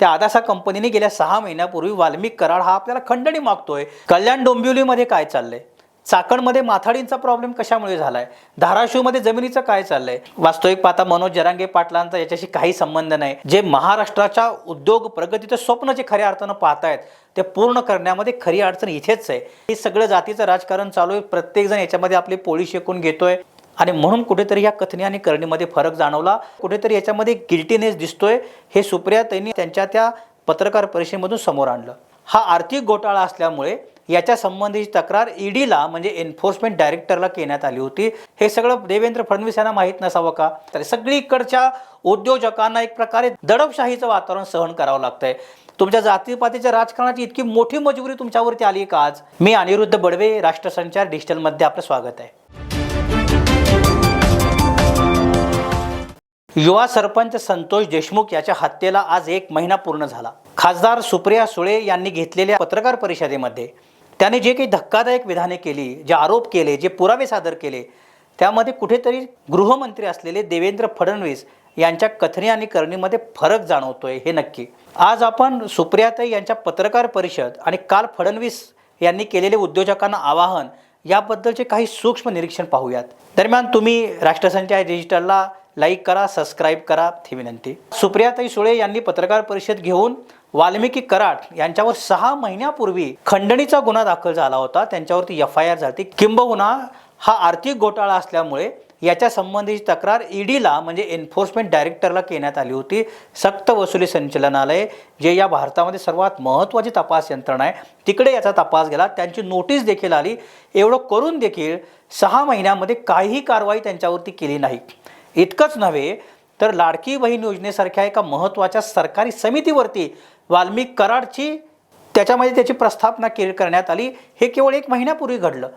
त्या आदासा कंपनीने गेल्या सहा महिन्यापूर्वी वाल्मिक कराड हा आपल्याला खंडणी मागतोय. कल्याण डोंबिवलीमध्ये काय चाललंय? चाकणमध्ये माथाडींचा प्रॉब्लेम कशामुळे झालाय? धाराशिवमध्ये जमिनीचं काय चाललंय? वास्तविक पाहता मनोज जरांगे पाटलांचा याच्याशी काही संबंध नाही. जे महाराष्ट्राच्या उद्योग प्रगतीचं स्वप्न जे खऱ्या अर्थानं पाहतायत ते पूर्ण करण्यामध्ये खरी अडचण इथेच आहे. हे सगळं जातीचं राजकारण चालू आहे. प्रत्येकजण याच्यामध्ये आपली पोळी शेकून घेतोय. आणि म्हणून कुठेतरी या कथनी आणि करणीमध्ये फरक जाणवला. कुठेतरी याच्यामध्ये गिल्टीनेस दिसतोय हे सुप्रिया त्यांनी त्यांच्या त्या पत्रकार परिषदेमधून समोर आणलं. हा आर्थिक घोटाळा असल्यामुळे याच्या संबंधीची तक्रार ईडीला म्हणजे एन्फोर्समेंट डायरेक्टरला करण्यात आली होती. हे सगळं देवेंद्र फडणवीस यांना माहीत नसावं का? तर सगळीकडच्या उद्योजकांना एक प्रकारे दडपशाहीचं वातावरण सहन करावं लागतंय. तुमच्या जातीपातीच्या राजकारणाची इतकी मोठी मजबुरी तुमच्यावरती आली का आज? मी अनिरुद्ध बडवे राष्ट्रसंचार डिजिटलमध्ये आपलं स्वागत आहे. युवा सरपंच संतोष देशमुख याच्या हत्येला आज एक महिना पूर्ण झाला. खासदार सुप्रिया सुळे यांनी घेतलेल्या पत्रकार परिषदेमध्ये त्याने जे काही धक्कादायक विधाने केली जे आरोप केले जे पुरावे सादर केले त्यामध्ये कुठेतरी गृहमंत्री असलेले देवेंद्र फडणवीस यांच्या कथनी आणि करणीमध्ये फरक जाणवतोय हे नक्की. आज आपण सुप्रियाताई यांच्या पत्रकार परिषद आणि काल फडणवीस यांनी केलेले उद्योजकांना आवाहन याबद्दलचे काही सूक्ष्म निरीक्षण पाहूयात. दरम्यान तुम्ही राष्ट्रसंचार डिजिटलला लाईक करा सबस्क्राईब करा ही विनंती. सुप्रियाताई सुळे यांनी पत्रकार परिषद घेऊन वाल्मिकी कराड यांच्यावर सहा महिन्यापूर्वी खंडणीचा गुन्हा दाखल झाला होता. त्यांच्यावरती एफ आय आर झाली किंबहुना हा आर्थिक घोटाळा असल्यामुळे याच्या संबंधीची तक्रार ईडीला म्हणजे एन्फोर्समेंट डायरेक्टरला करण्यात आली होती. सक्त वसुली संचालनालय जे या भारतामध्ये सर्वात महत्त्वाची तपास यंत्रणा आहे तिकडे याचा तपास गेला. त्यांची नोटीस देखील आली. एवढं करून देखील सहा महिन्यामध्ये काहीही कारवाई त्यांच्यावरती केली नाही. इतकंच नव्हे तर लाडकी बहीण योजनेसारख्या एका महत्त्वाच्या सरकारी समितीवरती वाल्मिक कराडची त्याच्यामध्ये त्याची प्रस्थापना के करण्यात आली. हे केवळ एक महिन्यापूर्वी घडलं.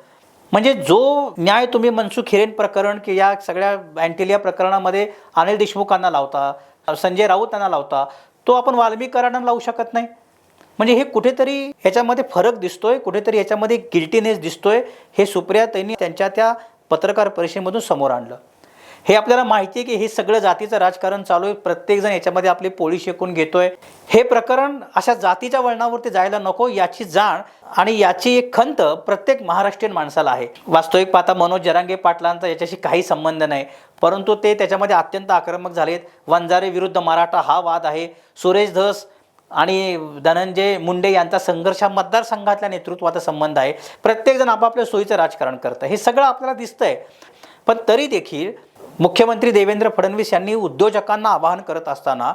म्हणजे जो न्याय तुम्ही मनसुख हिरेन प्रकरण की या सगळ्या अँटेलिया प्रकरणामध्ये अनिल देशमुखांना लावता संजय राऊत यांना लावता तो आपण वाल्मिक कराडांना लावू शकत नाही. म्हणजे हे कुठेतरी ह्याच्यामध्ये फरक दिसतोय कुठेतरी याच्यामध्ये गिल्टीनेस दिसतोय हे सुप्रिया त्यांनी त्यांच्या त्या पत्रकार परिषदेमधून समोर आणलं. हे आपल्याला माहिती आहे की हे सगळं जातीचं राजकारण चालू आहे. प्रत्येकजण याच्यामध्ये आपली पोळी शेकून घेतोय. हे प्रकरण अशा जातीच्या वळणावरती जायला नको याची जाण आणि याची एक खंत प्रत्येक महाराष्ट्रीयन माणसाला आहे. वास्तविक पाहता मनोज जरांगे पाटलांचा याच्याशी काही संबंध नाही परंतु ते त्याच्यामध्ये अत्यंत आक्रमक झालेत. वंजारे विरुद्ध मराठा हा वाद आहे. सुरेश धस आणि धनंजय मुंडे यांचा संघर्ष हा मतदारसंघातल्या नेतृत्वाचा संबंध आहे. प्रत्येकजण आपापल्या सोयीचं राजकारण करतं. हे सगळं आपल्याला दिसतंय. पण तरी देखील मुख्यमंत्री देवेंद्र फडणवीस यांनी उद्योजकांना आवाहन करत असताना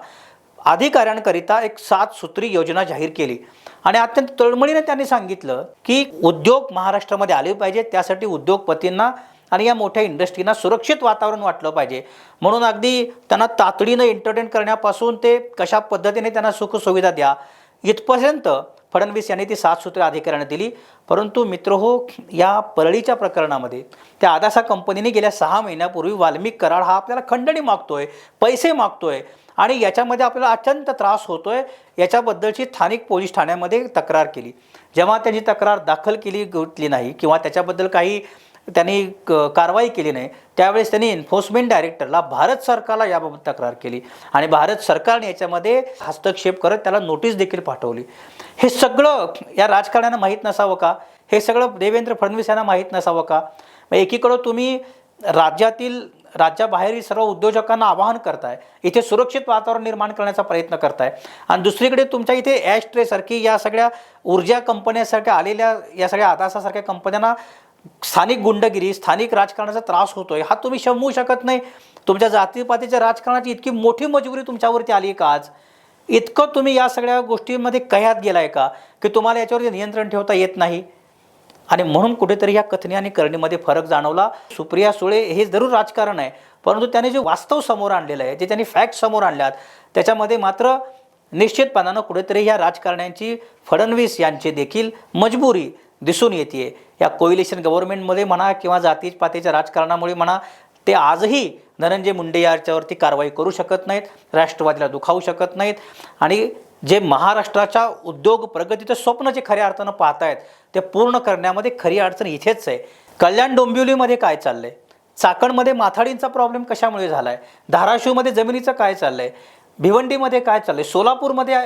अधिकाऱ्यांकरिता एक सात सूत्री योजना जाहीर केली. आणि अत्यंत तळमळीने त्यांनी सांगितलं की उद्योग महाराष्ट्रामध्ये आले पाहिजे त्यासाठी उद्योगपतींना आणि या मोठ्या इंडस्ट्रीना सुरक्षित वातावरण वाटलं पाहिजे. म्हणून अगदी त्यांना तातडीनं एंटरटेन करण्यापासून ते कशा पद्धतीने त्यांना सुखसुविधा द्या इथपर्यंत फडणवीस यांनी ती सात सूत्रे अधिकाऱ्यांना दिली. परंतु मित्र हो या परळीच्या प्रकरणामध्ये त्या आदासा कंपनीने गेल्या सहा महिन्यापूर्वी वाल्मिक कराड हा आपल्याला खंडणी मागतोय पैसे मागतोय आणि याच्यामध्ये आपल्याला अत्यंत त्रास होतोय याच्याबद्दलची स्थानिक पोलीस ठाण्यामध्ये तक्रार केली. जेव्हा त्यांची तक्रार दाखल केली घेतली नाही किंवा त्याच्याबद्दल काही त्यांनी क- कारवाई केली नाही. त्यावेळेस त्यांनी एन्फोर्समेंट डायरेक्टरला भारत सरकारला याबाबत तक्रार केली. आणि भारत सरकारने याच्यामध्ये हस्तक्षेप करत त्याला नोटीस देखील पाठवली. हे सगळं या राजकारण्यांना माहीत नसावं का? हे सगळं देवेंद्र फडणवीस यांना माहीत नसावं का? मग एकीकडं तुम्ही राज्यातील राज्याबाहेरील सर्व उद्योजकांना आवाहन करताय. इथे सुरक्षित वातावरण निर्माण करण्याचा प्रयत्न करताय. आणि दुसरीकडे तुमच्या इथे ॲश ट्रेसारखी या सगळ्या ऊर्जा कंपन्यासारख्या आलेल्या या सगळ्या आदासासारख्या कंपन्यांना स्थानिक गुंडगिरी स्थानिक राजकारणाचा त्रास होतोय. हा तुम्ही शमवू शकत नाही. तुमच्या जातीपातीच्या राजकारणाची इतकी मोठी मजबुरी तुमच्यावरती आली आहे का आज? इतकं तुम्ही या सगळ्या गोष्टींमध्ये कह्यात गेलाय का? की तुम्हाला याच्यावरती नियंत्रण ठेवता येत नाही? आणि म्हणून कुठेतरी या कथनी आणि करणीमध्ये फरक जाणवला. सुप्रिया सुळे हे जरूर राजकारण आहे. परंतु त्याने जे वास्तव समोर आणलेलं आहे जे त्यांनी फॅक्ट समोर आणल्यात त्याच्यामध्ये मात्र निश्चितपणानं कुठेतरी ह्या राजकारण्यांची फडणवीस यांची देखील मजबुरी दिसून येते या कोइलेशन गव्हर्नमेंटमध्ये म्हणा किंवा जातीपातीच्या राजकारणामुळे म्हणा ते आजही धनंजय मुंडे याच्यावरती कारवाई करू शकत नाहीत राष्ट्रवादीला दुखावू शकत नाहीत. आणि जे महाराष्ट्राच्या उद्योग प्रगतीचं स्वप्न जे खऱ्या अर्थानं पाहतायत ते पूर्ण करण्यामध्ये खरी अडचण इथेच आहे. कल्याण डोंबिवलीमध्ये काय चाललंय? चाकणमध्ये माथाडींचा प्रॉब्लेम कशामुळे झाला आहे धाराशिवमध्ये जमिनीचं काय चाललं आहे भिवंडीमध्ये काय चाललं आहे सोलापूरमध्ये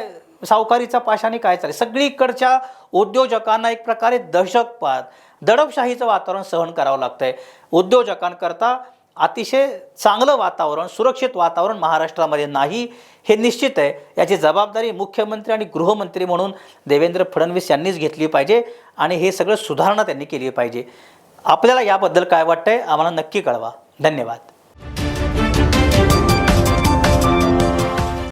सावकारीचा पाशाने काय चालेल सगळीकडच्या उद्योजकांना एक प्रकारे दहशतपाद दडपशाहीचं वातावरण सहन करावं लागतंय. उद्योजकांकरता अतिशय चांगलं वातावरण सुरक्षित वातावरण महाराष्ट्रामध्ये नाही हे निश्चित आहे. याची जबाबदारी मुख्यमंत्री आणि गृहमंत्री म्हणून देवेंद्र फडणवीस यांनीच घेतली पाहिजे आणि हे सगळं सुधारणा त्यांनी केली पाहिजे. आपल्याला याबद्दल काय वाटतंय? आम्हाला नक्की कळवा. धन्यवाद.